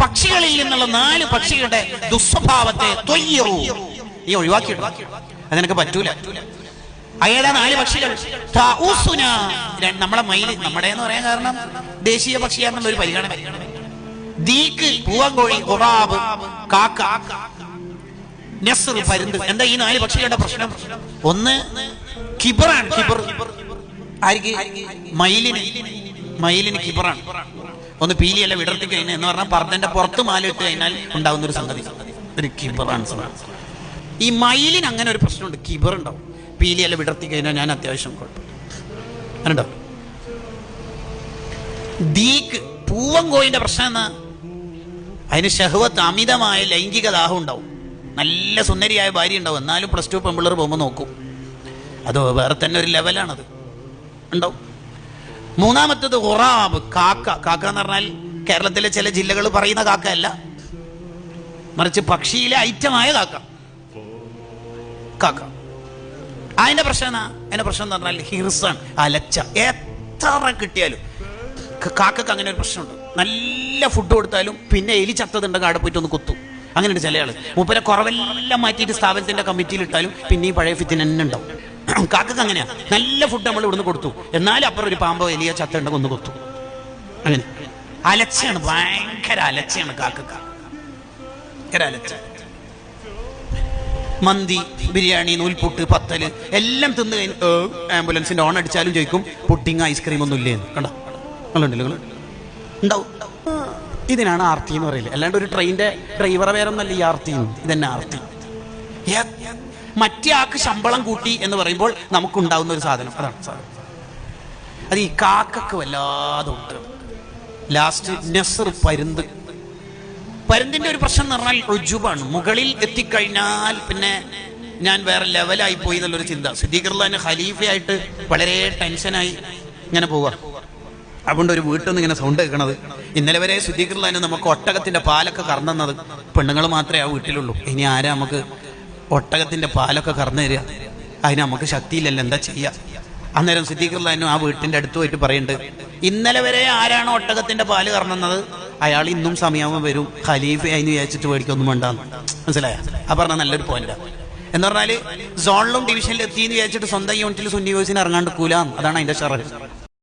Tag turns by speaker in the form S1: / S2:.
S1: പക്ഷികളിൽ നിന്നുള്ള നാല് പക്ഷികളുടെ ദുസ്വഭാവത്തെ നീ ഒഴിവാക്കിയിടും അതിനൊക്കെ പറ്റൂല. അയാളെ നാല് പക്ഷികൾ. നമ്മളെ മയിൽ നമ്മുടെ എന്ന് പറയാൻ കാരണം ദേശീയ പക്ഷിയാണെന്നുള്ള ഒരു പരിഗണന. ദീക്ക് പൂവങ്കോഴി ഉറാബ് കാക്ക. നെസർ പരുന്ത്. എന്താ ഈ നാല് പക്ഷികളുടെ പ്രശ്നം? ഒന്ന് കിബറാണ്. കിബർ ആർക്ക്? മയിലിന്. മയിലിന് കിബറാണ്. ഒന്ന് പീലിയല്ല വിടർത്തി കഴിഞ്ഞാൽ എന്ന് പറഞ്ഞാൽ പർദ്ദന്റെ പുറത്ത് മാലിട്ട് കഴിഞ്ഞാൽ ഉണ്ടാവുന്ന ഒരു സംഗതി. ഒരു കിബറാണ് ഈ മയിലിന് അങ്ങനെ ഒരു പ്രശ്നമുണ്ട്. കിബർ ഉണ്ടാവും. പീലിയല്ല വിടർത്തി കഴിഞ്ഞാൽ ഞാൻ അത്യാവശ്യം കുഴപ്പം. അങ്ങനെയുണ്ടോ ദീക്ക് പൂവങ്കോയിന്റെ പ്രശ്നം എന്നാ? അതിന് ഷഹ്വത്ത് അമിതമായ ലൈംഗിക ദാഹം ഉണ്ടാവും. നല്ല സുന്ദരിയായ ഭാര്യ ഉണ്ടാവും. എന്നാലും പ്ലസ് ടു പെമ്പിള്ളർ പോകുമ്പോൾ നോക്കും. അത് വേറെ തന്നെ ഒരു ലെവലാണത് ഉണ്ടാവും. മൂന്നാമത്തത് ഉറാബ് കാക്ക. കാക്ക എന്ന് പറഞ്ഞാൽ കേരളത്തിലെ ചില ജില്ലകൾ പറയുന്ന കാക്ക അല്ല മറിച്ച് പക്ഷിയിലെ ഐറ്റമായ കാക്ക. കാക്ക. അതിന്റെ പ്രശ്നം അതിന്റെ പ്രശ്നം എന്ന് പറഞ്ഞാൽ ഹിർസൺ അലച്ച. എത്ര കിട്ടിയാലും കാക്കക്ക് അങ്ങനെ ഒരു പ്രശ്നമുണ്ട്. നല്ല ഫുഡ് കൊടുത്താലും പിന്നെ എലി ചത്തതുണ്ടെങ്കിൽ അവിടെ പോയിട്ട് ഒന്ന് കുത്തും. അങ്ങനെയുണ്ട് ചില ആൾ മൂപ്പരെ കുറവെല്ലാം മാറ്റിയിട്ട് സ്ഥാപനത്തിന്റെ കമ്മിറ്റിയിൽ ഇട്ടാലും പിന്നെ ഈ പഴയ ഫിത്തിന് തന്നെ ഉണ്ടാവും. കാക്കക്ക് അങ്ങനെയാ. നല്ല ഫുഡ് നമ്മൾ ഇവിടുന്ന് കൊടുത്തു. എന്നാലും അപ്പുറം ഒരു പാമ്പോ എലിയോ ചത്തണ്ട കൊന്ന് കൊത്തു. അങ്ങനെ. അലച്ചയാണ് ഭയങ്കര അലച്ചയാണ് കാക്കക്ക. മന്തി ബിരിയാണി നൂൽപുട്ട് പത്തൽ എല്ലാം തിന്ന് കഴിഞ്ഞ് ആംബുലൻസിന്റെ ഓൺ അടിച്ചാലും ചോദിക്കും പുട്ടിങ് ഐസ്ക്രീം ഒന്നും ഇല്ലേ? കണ്ടോ? നിങ്ങൾ ഉണ്ടാവും. ഇതിനാണ് ആർത്തി എന്ന് പറയില്ല അല്ലാണ്ട് ഒരു ട്രെയിനിന്റെ ഡ്രൈവറെ പേരൊന്നല്ല ഈ ആർത്തി ഇതന്നെ ആർത്തി. മറ്റേ ആൾക്ക് ശമ്പളം കൂട്ടി എന്ന് പറയുമ്പോൾ നമുക്കുണ്ടാവുന്ന ഒരു സാധനം. അതാണ് സാധനം. അത് ഈ കാക്കക്ക് വല്ലാതെ ഉണ്ട് ലാസ്റ്റ് നെസർ പരുന്ത്. പരുന്തിന്റെ ഒരു പ്രശ്നം എന്ന് പറഞ്ഞാൽ റുജുബാണ് മുകളിൽ എത്തിക്കഴിഞ്ഞാൽ പിന്നെ ഞാൻ വേറെ ലെവലായി പോയി എന്നുള്ളൊരു ചിന്ത. സിദ്ദീഖർലാന് ഖലീഫയായിട്ട് വളരെ ടെൻഷനായി ഇങ്ങനെ പോവുക അതുകൊണ്ട് ഒരു വീട്ടിൽ നിന്ന് ഇങ്ങനെ സൗണ്ട് കേൾക്കണത്. ഇന്നലെ വരെ സിദ്ദീഖർലാന് നമുക്ക് ഒട്ടകത്തിന്റെ പാലൊക്കെ കറന്നത് പെണ്ണുങ്ങൾ മാത്രമേ ആ വീട്ടിലുള്ളൂ. ഇനി ആരാ നമുക്ക് ഒട്ടകത്തിന്റെ പാലൊക്കെ കറന്നു തരിക. അതിന് നമുക്ക് ശക്തിയില്ലല്ലോ എന്താ ചെയ്യുക അന്നേരം സിദ്ദീഖർലാനും ആ വീട്ടിന്റെ അടുത്ത് പോയിട്ട് പറയുന്നുണ്ട് ഇന്നലെ വരെ ആരാണ് ഒട്ടകത്തിന്റെ പാൽ കറന്നത് അയാൾ ഇന്നും സമയാവുമ്പോൾ വരും. ഖലീഫ അതിന് വിചാരിച്ചിട്ട് മേടിക്കൊന്നും വേണ്ടാന്ന്. മനസ്സിലായോ? ആ പറഞ്ഞ നല്ലൊരു പോയിന്റാ എന്ന് പറഞ്ഞാൽ സോണിലും ഡിവിഷനിലും എത്തി എന്ന് വിചാരിച്ചിട്ട് സ്വന്തം യൂണിറ്റിൽ സുന്നി യോസിന് ഇറങ്ങാണ്ട് കൂലാന്ന് അതാണ് അതിന്റെ ഷറ